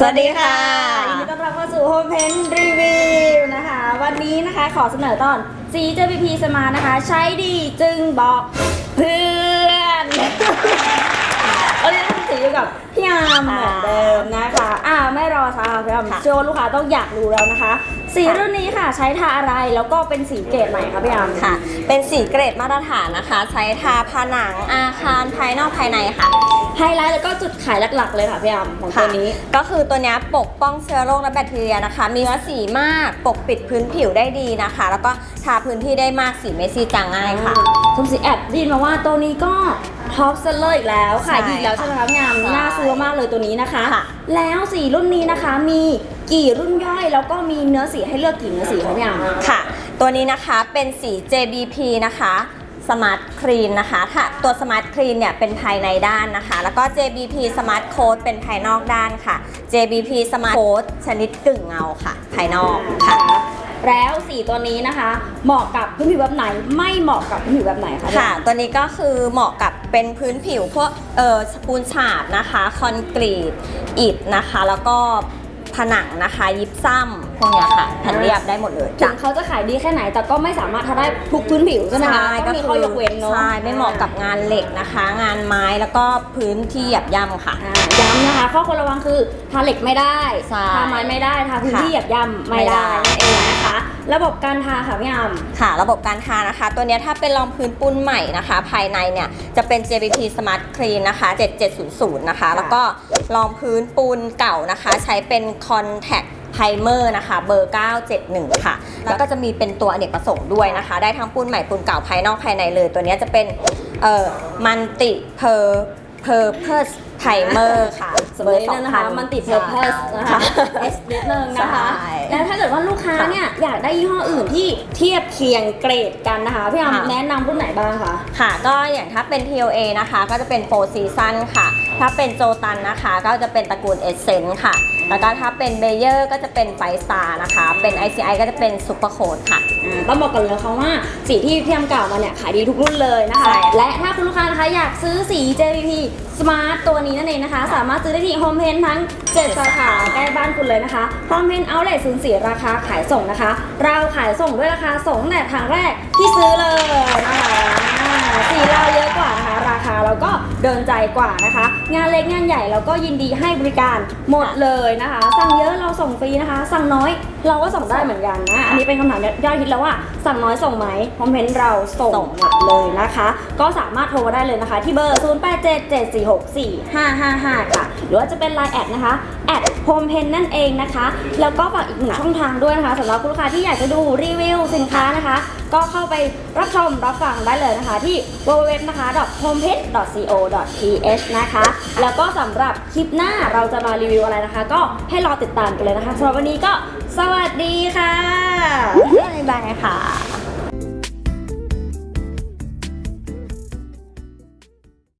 สวัสดีค่ะยินดีต้อนรับเข้าสู่ Home Pen Review นะคะ วันนี้นะคะขอเสนอตอน c j p p Smart นะคะ ใช้ดีจึงบอกเพื่อนวันนี้ทำสีอยู่กับพี่ยาม อ่าไม่รอช้าค่ะพี่ยามค่ะเชื่อว่าลูกค้าต้องอยากรู้แล้วนะคะ สีค่ะรุ่นนี้ค่ะใช้ทาอะไรแล้วก็เป็นสีเกรดไหนคะพี่ยามค่ะ เป็นสีเกรดมาตรฐานนะคะ ใช้ทาผนังอาคารภายนอกภายในค่ะไฮไลท์แล้วก็จุดขายหลักๆเลยค่ะพี่ยามของตัวนี้ก็คือตัวเนี้ยปกป้องเชื้อโรคและแบคทีเรียนะคะ มีเนื้อสีมากปกปิดพื้นผิวได้ดีนะคะ แล้วก็ทาพื้นที่ได้มากสีไม่ซีดจางง่ายค่ะทุมสีแอบไดยินมาว่าตัวนี้ก็ ท็อปเซลเลอร์อีกแล้วขายดีอีกแล้วใช่ไหมคะพี่ยามใช่น่าซื้อมากเลยตัวนี้นะคะค่ะแล้วสีรุ่นนี้นะคะมีกี่รุ่นย่อยแล้วก็มีเนื้อสีให้เลือกกี่เนื้อสีคะพี่ยามค่ะ ตัวนี้นะคะเป็นสี JBP นะคะ Smart Clean นะคะถ้าตัว Smart Clean เนี่ยเป็นภายในด้านนะคะ แล้วก็ JBP Smart Coat เป็นภายนอกด้านค่ะ JBP Smart Coat ชนิดกึ่งเงาค่ะ ภายนอกค่ะแล้วสีตัวนี้นะคะ เหมาะกับพื้นผิวแบบไหน ไม่เหมาะกับพื้นผิวแบบไหนคะพี่ค่ะยามตัวนี้ก็คือเหมาะกับ เป็นพื้นผิวพวกเออปูนฉาบนะคะ คอนกรีต อิฐนะคะ แล้วก็ผนังนะคะ ยิปซัม พวกเนี้ยค่ะแผ่นเรียบได้หมดเลยถึจ้ะงเขาจะขายดีแค่ไหน แต่ก็ไม่สามารถทาได้ทุกพื้นผิวใช่ไหมคะต้องมีข้อยกเว้นเนาะใช่ไม่เหมาะกับงานเหล็กนะคะ งานไม้แล้วก็พื้นที่หยับย่ำค่ะอ่าย้ำนะคะ ข้อควรระวังคือทาเหล็กไม่ได้ใช่ทาไม้ไม่ได้ทาพื้นที่ค่ะหยับย่ำไม่ได้ไม่ได้นั่นเองนะคะระบบการทาค่ะพี่ยามค่ะ ระบบการทานะคะ ตัวเนี้ยถ้าเป็นรองพื้นปูนใหม่นะคะ ภายในเนี่ยจะเป็น JBP Smart Clean นะคะ 7700 นะคะ แล้วก็รองพื้นปูนเก่านะคะ ใช้เป็น Contact ไพเมอร์นะคะเบอร์ 971 ค่ะ แล้วก็จะมีเป็นตัวอเนกประสงค์ด้วยนะคะ ได้ทั้งปูนใหม่ปูนเก่าภายนอกภายในเลย ตัวนี้จะเป็นเอ่อมันติเพอร์เพอร์เพสไพเมอร์ค่ะสมัยนี้นะคะ2,000มันติดเพอร์เพสนะคะ S นิดนึงนะคะใช่แล้วถ้าเกิดว่าลูกค้าเนี่ยอยากได้ยี่ห้ออื่นที่เทียบเคียงเกรดกันนะคะพี่ยามค่ะแนะนำรุ่นไหนบ้างคะ ค่ะ ก็อย่างถ้าเป็น TOA นะคะ ก็จะเป็น Four Season ค่ะ ถ้าเป็นโจตันนะคะ ก็จะเป็นตระกูล Essence ค่ะ แล้วก็ถ้าเป็น Bayer ก็จะเป็น Five Star นะคะ เป็น ICI ก็จะเป็น Super Coat ค่ะอ่าต้องบอกก่อนเลยนะคะว่าสีที่พี่ยามกล่าวมาเนี่ยขายดีทุกรุ่นเลยนะคะใช่และถ้าคุณลูกค้านะคะอยากซื้อสี JVP Smart ตัวนี้นั่นเองนะคะ สามารถซื้อได้ที่โฮมเพนทั้ง 7 สาขาใกล้บ้านคุณเลยนะคะโฮมเพนเอาเลทศูนย์สีราคาขายส่งนะคะ เราขายส่งด้วยราคาส่งแต่ทางแรกที่ซื้อเลยนะคะสีเราเยอะกว่านะคะ เดินใจกว่านะคะ งานเล็กงานใหญ่เราก็ยินดีให้บริการหมดเลยนะคะ สั่งเยอะเราส่งฟรีนะคะ สั่งน้อยเราก็ส่งได้เหมือนกันนะ อันนี้เป็นคำถามยอดฮิตแล้วว่าสั่งน้อยส่งไหมคอมเมนต์เราส่งสงหมดเลยนะคะ ก็สามารถโทรมาได้เลยนะคะ ที่เบอร์ 0877464555 ค่ะ หรือว่าจะเป็นไลน์แอดนะคะ แอดโฮมเพนนั่นเองนะคะ แล้วก็ฝากอีกหนึ่งช่องทางด้วยนะคะสำหรับคุณลูกค้าที่อยากจะดูรีวิวสินค้านะคะ ก็เข้าไปรับชมรับฟังได้เลยนะคะที่ www นะคะ homepage.co.th นะคะ แล้วก็สำหรับคลิปหน้าเราจะมารีวิวอะไรนะคะ ก็ให้รอติดตามกันเลยนะคะสำหรับวันนี้ก็สวัสดีค่ะบ๊ายบายค่ะ